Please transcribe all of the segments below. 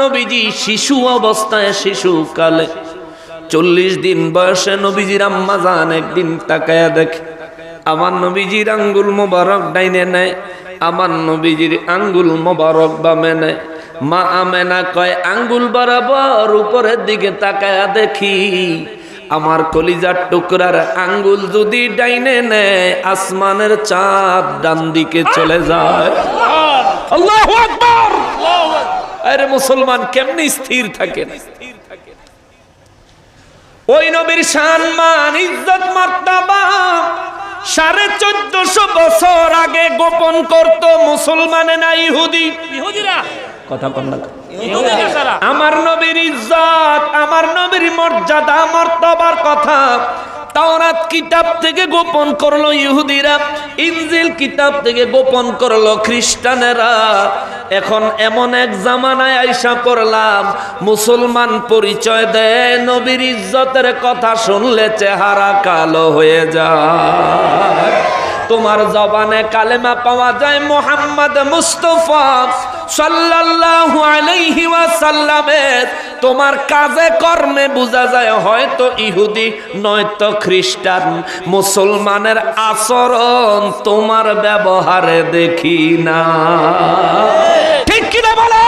নবীজি শিশু অবস্থায় শিশুকালে। চল্লিশ দিন বয়সে নবীজির আম্মা যান একদিন তাকায়া দেখে, আমার নবীজির আঙ্গুল মোবারক ডাইনে নেয়, আমার নবীজির আঙ্গুল মোবারক বামে নেয়। মা আমেনা কয়, আঙ্গুল বরাবর উপরের দিকে তাকায়া দেখি, আমার কলিজার টুকরার আঙ্গুল যদি ডাইনে নেয়, আসমানের চাঁদ ডান দিকে চলে যায়। আল্লাহ আকবার! আরে মুসলমান কেমনি স্থির থাকে ওই নবীর সম্মান ইজ্জত মার্তাবা। সাড়ে চোদ্দশো বছর আগে গোপন করত মুসলমানে না ইহুদি। ইহুদিরা? কথা বল না। আমার নবীর ইজ্জত আমার নবীর মর্যাদা মর্তবার কথা। তাওরাত কিতাব থেকে গোপন করল ইহুদিরা ইঞ্জিল কিতাব থেকে গোপন করল খ্রিস্টানেরা। এখন এমন এক জামানায় আইসা করলাম মুসলমান পরিচয় দেয়, নবীর ইজ্জতের কথা শুনলে চেহারা কালো হয়ে যায়। তোমার জবানে কালেমা পাওয়া যায়, মোহাম্মদ মুস্তফা সাল্লাল্লাহু আলাইহি ওয়াসাল্লামের। তোমার কাজে কর্মে বোঝা যায়, হয়তো ইহুদি, নয়তো খ্রিস্টান। মুসলমানের আচরণ তোমার ব্যবহারে দেখি না ঠিক কিনা বলে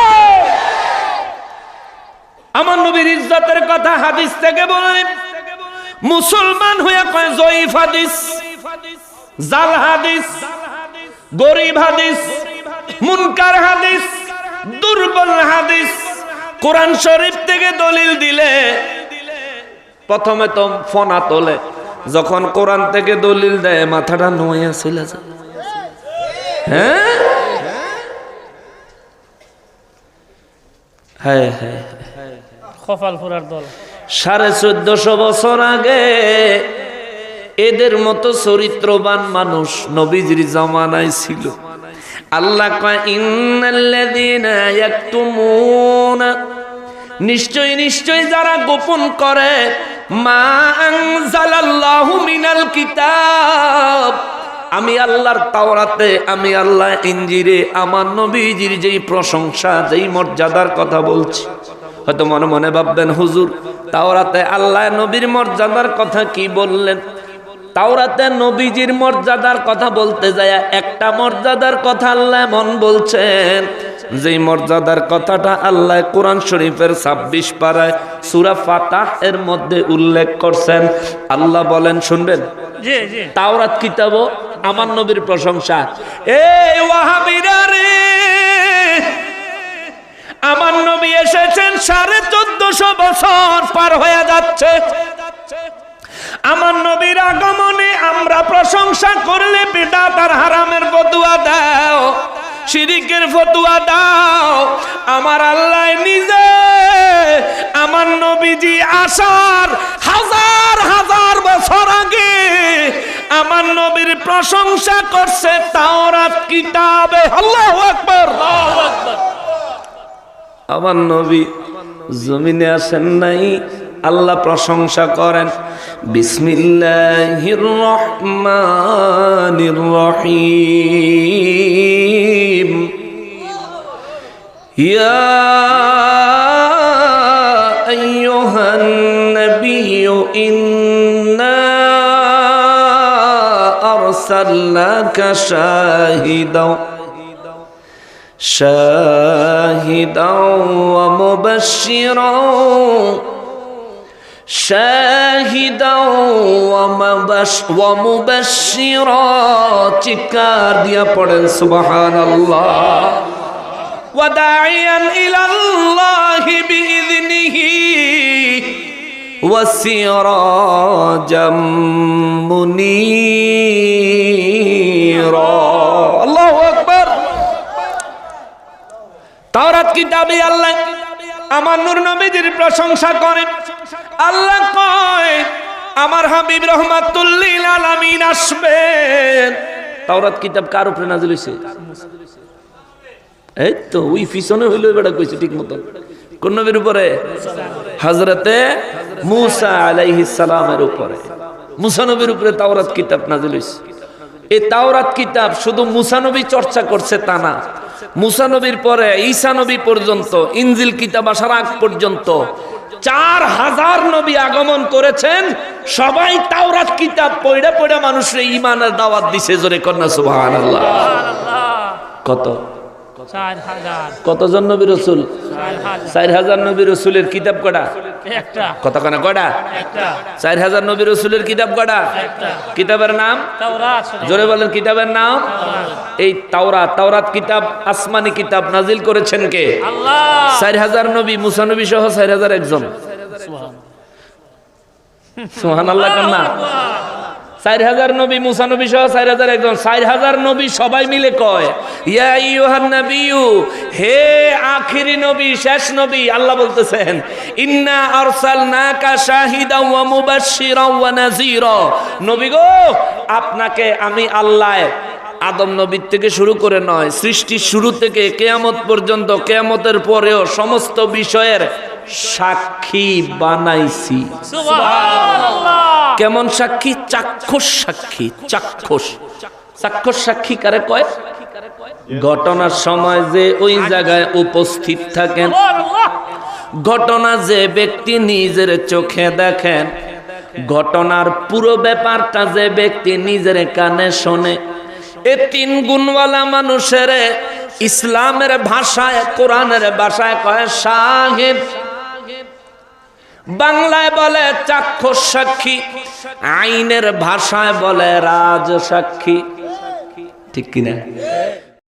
আমার নবীর ইজ্জতের কথা হাদিস থেকে বলেন মুসলমান হয়ে কয় জয়ীফ হাদিস, জাল হাদিস, গরিব হাদিস, মুনকার হাদিস, দুর্বল হাদিস। কোরআন শরীফ থেকে দলিল দিলে, প্রথমে তো ফোনা তোলে, যখন কোরআন থেকে দলিল দেয়, মাথাটা নোয়া ছিল হ্যাঁ হ্যাঁ হ্যাঁ। সাড়ে চোদ্দশো বছর আগে এদের মতো চরিত্রবান মানুষ নবীজির জমানায় ছিল। আল্লাহ নিশ্চয় নিশ্চয় যারা গোপন করে মিনাল আমি আল্লাহর তাওরাতে, আমি আল্লাহ ইঞ্জিরে আমার নবীজির যেই প্রশংসা, যেই মর্যাদার কথা বলছি। হয়তো মনে মনে ভাববেন হুজুর তাওরাতে আল্লাহ নবীর মর্যাদার কথা কি বললেন? তাওরাতে নবীজির মর্যাদার কথা বলতে যায় একটা মর্যাদার কথা আল্লাহ মন বলছেন যেই মর্যাদার কথাটা আল্লাহ কোরআন শরীফের ছাব্বিশ পাড়ায় সুরা ফাতাহ এর মধ্যে উল্লেখ করছেন। আল্লাহ বলেন শুনবেন? তাওরাত কিতাব আমার নবীর প্রশংসা। এ ওয়াহাবিরা রে! আমার নবী এসেছেন সাড়ে চোদ্দশো বছর পার হয়ে যাচ্ছে। আমার নবীর আগমনে আমরা প্রশংসা করলে বেটা তার হারামের ফতুয়া দাও শিরিকের ফতুয়া দাও। আমার আল্লাহ নিজে আমার নবীজি আসার হাজার হাজার বছর আগে আমার নবীর প্রশংসা করছে তাওরাত কিতাবে। আল্লাহু আকবার। আমার নবী জমিনে আসেন নাই আল্লাহ প্রশংসা করেন। বিসমিল্লাহির রহমানির রহিম। شاهدا ومبشرا شاهدا ومبش ومبشرا চিৎকার দিয়া পড়েন সুবহানাল্লাহ وداعيا الى الله باذنه وسراجا منيرا কিতাবে আল্লাহ, আমার নূর নবীজির প্রশংসা করেন। আল্লাহ কয়, আমার হাবিব রহমাতুল্লিল আলামিন আসবেন। তাওরাত কিতাব কার উপরে নাজিল হইছে? এই তো, ওই পিছনে হইল বেটা কইছে ঠিক মতো কোন নবীর উপরে? হযরতে মুসা আলাইহিস সালামের উপরে। মুসা নবীর উপরে তাওরাত কিতাব নাজিল হইছে। এই তাওরাত কিতাব শুধু মুসা নবী চর্চা করছে তা না। মুসা নবীর পরে ঈসা নবী পর্যন্ত ইনজিল কিতাব আসার আগ পর্যন্ত চার হাজার নবী আগমন করেছেন। সবাই তাওরাত কিতাব পড়ে পড়ে মানুষের ইমানের দাওয়াত দিছে জোরে কন্যা সুবহানাল্লাহ। কত? কতজন নবী রসুল? চার হাজার। চার হাজার নবী রসুলের কিতাব কটা? একটা। কতখানা কটা চার হাজার নবী রসুলের কিতাব কটা কিতাবের নাম? জোরে বলেন কিতাবের নাম? এই তাওরাত তাওরাত কিতাব আসমানি কিতাব নাজিল করেছেন কে? চার হাজার নবী মুসানবী সহ চার হাজার একজন। সোহান আল্লাহ কন্যা চার হাজার নবী, মুসা নবী সহ চার হাজার একজন। চার হাজার নবী সবাই মিলে কয়, ইয়া ইয়ুহান নবিয়ু হে আখিরি নবী, শেষ নবী, আল্লাহ বলতেছেন, ইন্না আরসালনাকা শাহিদাও ওয়া মুবাশশিরাও ওয়া নাযীরা। নবী গো, আপনাকে আমি আল্লাহ আদম নবীর থেকে শুরু করে নয়, সৃষ্টির শুরু থেকে কেয়ামত পর্যন্ত, কেয়ামতের পরেও সমস্ত বিষয়ের সাক্ষী বানাইছি। সুবহানাল্লাহ। কেমন সাক্ষী? চাক্ষুষ সাক্ষী, চাক্ষুষ। চাক্ষুষ সাক্ষী কারে কয়? ঘটনার সময় যে ওই জায়গায় উপস্থিত থাকেন, ঘটনা যে ব্যক্তি নিজের চোখে দেখেন, ঘটনার পুরো ব্যাপারটা যে ব্যক্তি নিজের কানে শোনে, এ তিন গুণওয়ালা মানুষের ইসলামের ভাষায়, কোরআনের ভাষায় কয় শাহিদ বাংলায় বলে চাক্ষুষ সাক্ষী আইনের ভাষায় বলে রাজ সাক্ষী। ঠিক কিনা?